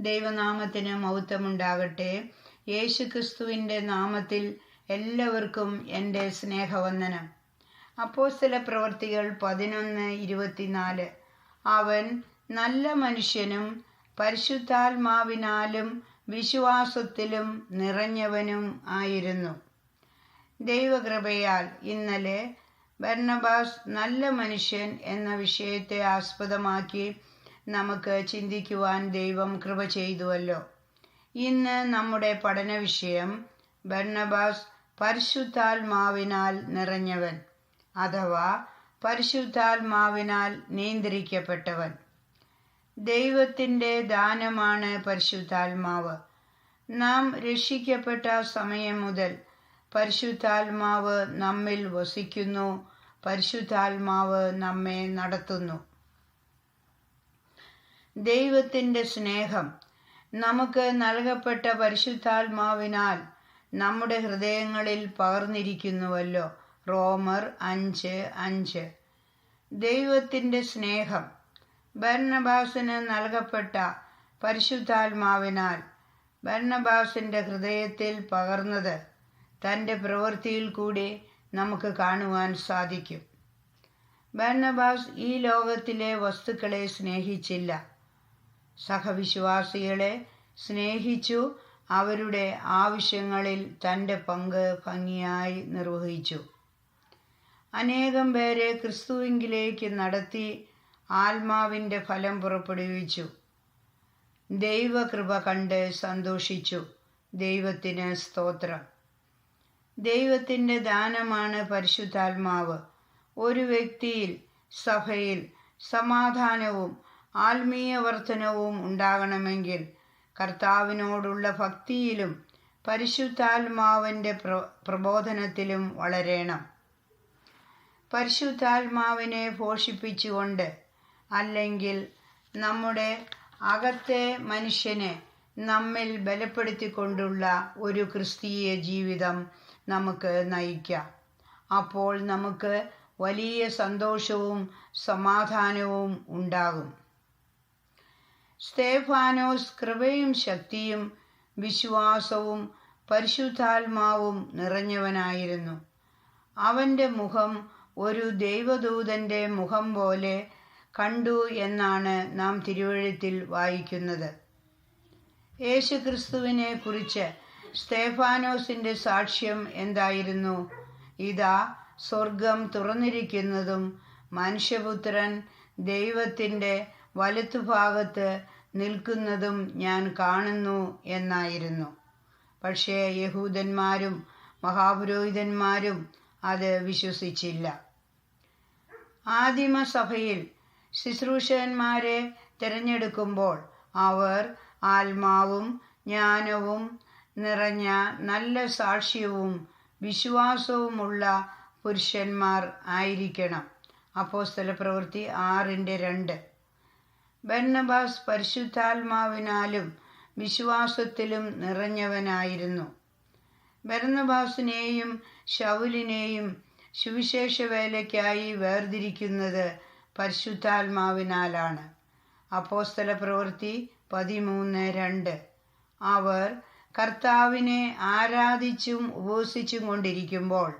ദൈവനാമത്തിന് മൗത്വമുണ്ടാകട്ടെ യേശു ക്രിസ്തുവിന്റെ നാമത്തിൽ എല്ലാവർക്കും എന്റെ സ്നേഹവന്ദനം. അപ്പോസ്തല പ്രവർത്തികൾ പതിനൊന്ന് ഇരുപത്തിനാല്. അവൻ നല്ല മനുഷ്യനും പരിശുദ്ധാത്മാവിനാലും വിശ്വാസത്തിലും നിറഞ്ഞവനും ആയിരുന്നു. ദൈവകൃപയാൽ ഇന്നലെ ബർണബാസ് നല്ല മനുഷ്യൻ എന്ന വിഷയത്തെ ആസ്പദമാക്കി നമുക്ക് ചിന്തിക്കുവാൻ ദൈവം കൃപ ചെയ്തുവല്ലോ. ഇന്ന് നമ്മുടെ പഠന വിഷയം ബർണബാസ് പരിശുദ്ധാത്മാവിനാൽ നിറഞ്ഞവൻ അഥവാ പരിശുദ്ധാത്മാവിനാൽ നിയന്ത്രിക്കപ്പെട്ടവൻ. ദൈവത്തിന്റെ ദാനമാണ് പരിശുദ്ധാത്മാവ്. നാം രക്ഷിക്കപ്പെട്ട സമയം മുതൽ പരിശുദ്ധാത്മാവ് നമ്മിൽ വസിക്കുന്നു പരിശുദ്ധാത്മാവ് നമ്മെ നടത്തുന്നു. ദൈവത്തിന്റെ സ്നേഹം നമുക്ക് നൽകപ്പെട്ട പരിശുദ്ധാത്മാവിനാൽ നമ്മുടെ ഹൃദയങ്ങളിൽ പകർന്നിരിക്കുന്നുവല്ലോ. റോമർ അഞ്ച് അഞ്ച്. ദൈവത്തിന്റെ സ്നേഹം ബർണബാസിന് നൽകപ്പെട്ട പരിശുദ്ധാത്മാവിനാൽ ഭരണഭാസിന്റെ ഹൃദയത്തിൽ പകർന്നത് തന്റെ പ്രവൃത്തിയിൽ കൂടി നമുക്ക് കാണുവാൻ സാധിക്കും. ഭരണഭാസ് ഈ ലോകത്തിലെ വസ്തുക്കളെ സ്നേഹിച്ചില്ല. സഹവിശ്വാസികളെ സ്നേഹിച്ചു അവരുടെ ആവശ്യങ്ങളിൽ തന്റെ പങ്ക് ഭംഗിയായി നിർവഹിച്ചു. അനേകം പേരെ ക്രിസ്തുവിങ്കിലേക്ക് നടത്തി ആത്മാവിന്റെ ഫലം പുറപ്പെടുവിച്ചു. ദൈവകൃപ കണ്ട് സന്തോഷിച്ചു. ദൈവത്തിന് സ്തോത്രം. ദൈവത്തിന്റെ ദാനമാണ് പരിശുദ്ധാത്മാവ്. ഒരു വ്യക്തിയിൽ സഭയിൽ സമാധാനവും ആത്മീയ വർധനവും ഉണ്ടാകണമെങ്കിൽ കർത്താവിനോടുള്ള ഭക്തിയിലും പരിശുദ്ധാത്മാവിന്റെ പ്ര പ്രബോധനത്തിലും വളരണം. പരിശുദ്ധാത്മാവിനെ പോഷിപ്പിച്ചുകൊണ്ട് അല്ലെങ്കിൽ നമ്മുടെ അകത്തെ മനുഷ്യനെ നമ്മിൽ ബലപ്പെടുത്തിക്കൊണ്ടുള്ള ഒരു ക്രിസ്തീയ ജീവിതം നമുക്ക് നയിക്കാം. അപ്പോൾ നമുക്ക് വലിയ സന്തോഷവും സമാധാനവും ഉണ്ടാകും. സ്തേഫാനോസ് കൃപയും ശക്തിയും വിശ്വാസവും പരിശുദ്ധാത്മാവും നിറഞ്ഞവനായിരുന്നു. അവന്റെ മുഖം ഒരു ദൈവദൂതന്റെ മുഖം പോലെ കണ്ടു എന്നാണ് നാം തിരുവഴുത്തിൽ വായിക്കുന്നത്. യേശുക്രിസ്തുവിനെ കുറിച്ച് സ്തേഫാനോസിന്റെ സാക്ഷ്യം എന്തായിരുന്നു? ഇതാ സ്വർഗം തുറന്നിരിക്കുന്നതും മനുഷ്യപുത്രൻ ദൈവത്തിന്റെ വലത്തുഭാഗത്ത് നിൽക്കുന്നതും ഞാൻ കാണുന്നു എന്നായിരുന്നു. പക്ഷേ യഹൂദന്മാരും മഹാപുരോഹിതന്മാരും അത് വിശ്വസിച്ചില്ല. ആദിമസഭയിൽ ശുശ്രൂഷകന്മാരെ തിരഞ്ഞെടുക്കുമ്പോൾ അവർ ആത്മാവും ജ്ഞാനവും നിറഞ്ഞ നല്ല സാക്ഷ്യവും വിശ്വാസവുമുള്ള പുരുഷന്മാർ ആയിരിക്കണം. അപ്പോസ്തല പ്രവൃത്തി ആറിന്റെ രണ്ട്. ബർണബാസ് പരിശുദ്ധാത്മാവിനാലും വിശ്വാസത്തിലും നിറഞ്ഞവനായിരുന്നു. ബർണബാസിനെയും ഷൗലിനെയും സുവിശേഷ വേലയ്ക്കായി വേർതിരിക്കുന്നത് പരിശുദ്ധാത്മാവിനാലാണ്. അപ്പോസ്തല പ്രവൃത്തി പതിമൂന്ന് രണ്ട്. അവർ കർത്താവിനെ ആരാധിച്ചും ഉപസിച്ചും കൊണ്ടിരിക്കുമ്പോൾ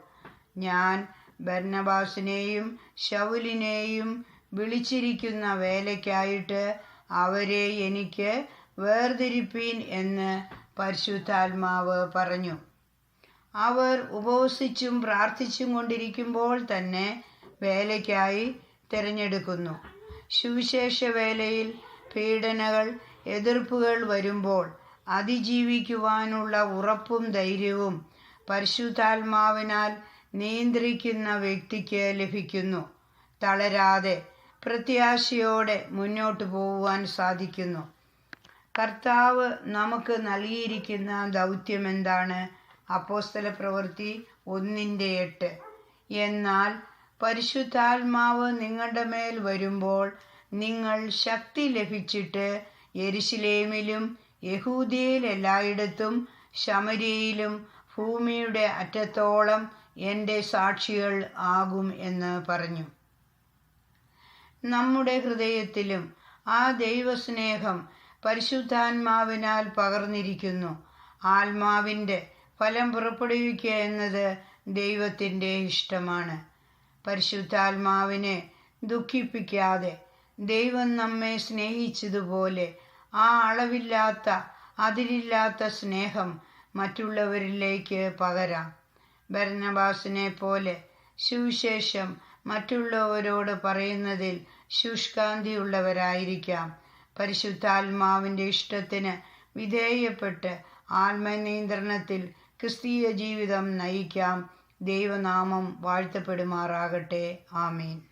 ഞാൻ ബർണബാസിനെയും ഷൗലിനെയും വിളിച്ചിരിക്കുന്ന വേലയ്ക്കായിട്ട് അവരെ എനിക്ക് വേർതിരിപ്പീൻ എന്ന് പരിശുദ്ധാത്മാവ് പറഞ്ഞു. അവർ ഉപവസിച്ചും പ്രാർത്ഥിച്ചും കൊണ്ടിരിക്കുമ്പോൾ തന്നെ വേലയ്ക്കായി തിരഞ്ഞെടുക്കുന്നു. സുവിശേഷ വേലയിൽ പീഡനകൾ എതിർപ്പുകൾ വരുമ്പോൾ അതിജീവിക്കുവാനുള്ള ഉറപ്പും ധൈര്യവും പരിശുദ്ധാത്മാവിനാൽ നിയന്ത്രിക്കുന്ന വ്യക്തിക്ക് ലഭിക്കുന്നു. തളരാതെ പ്രത്യാശയോടെ മുന്നോട്ട് പോകുവാൻ സാധിക്കുന്നു. കർത്താവ് നമുക്ക് നൽകിയിരിക്കുന്ന ദൗത്യം എന്താണ്? അപ്പോസ്തല പ്രവൃത്തി ഒന്നിന്റെ എട്ട്. എന്നാൽ പരിശുദ്ധാത്മാവ് നിങ്ങളുടെ മേൽ വരുമ്പോൾ നിങ്ങൾ ശക്തി ലഭിച്ചിട്ട് എരിശിലേമിലും യഹൂദിയയിൽ എല്ലായിടത്തും ശമരിയയിലും ഭൂമിയുടെ അറ്റത്തോളം എന്റെ സാക്ഷികൾ ആകും എന്ന് പറഞ്ഞു. നമ്മുടെ ഹൃദയത്തിലും ആ ദൈവസ്നേഹം പരിശുദ്ധാത്മാവിനാൽ പകർന്നിരിക്കുന്നു. ആത്മാവിന്റെ ഫലം പുറപ്പെടുവിക്കുക എന്നത് ദൈവത്തിന്റെ ഇഷ്ടമാണ്. പരിശുദ്ധാത്മാവിനെ ദുഃഖിപ്പിക്കാതെ ദൈവം നമ്മെ സ്നേഹിച്ചതുപോലെ ആ അളവില്ലാത്ത അതിരില്ലാത്ത സ്നേഹം മറ്റുള്ളവരിലേക്ക് പകരാം. ഭരണബാസിനെ പോലെ സുവിശേഷം മറ്റുള്ളവരോട് പറയുന്നതിൽ ശുഷ്കാന്തിയുള്ളവരായിരിക്കാം. പരിശുദ്ധാത്മാവിന്റെ ഇഷ്ടത്തിന് വിധേയപ്പെട്ട് ആത്മനിയന്ത്രണത്തിൽ ക്രിസ്തീയ ജീവിതം നയിക്കാം. ദൈവനാമം വാഴ്ത്തപ്പെടുമാറാകട്ടെ. ആമീൻ.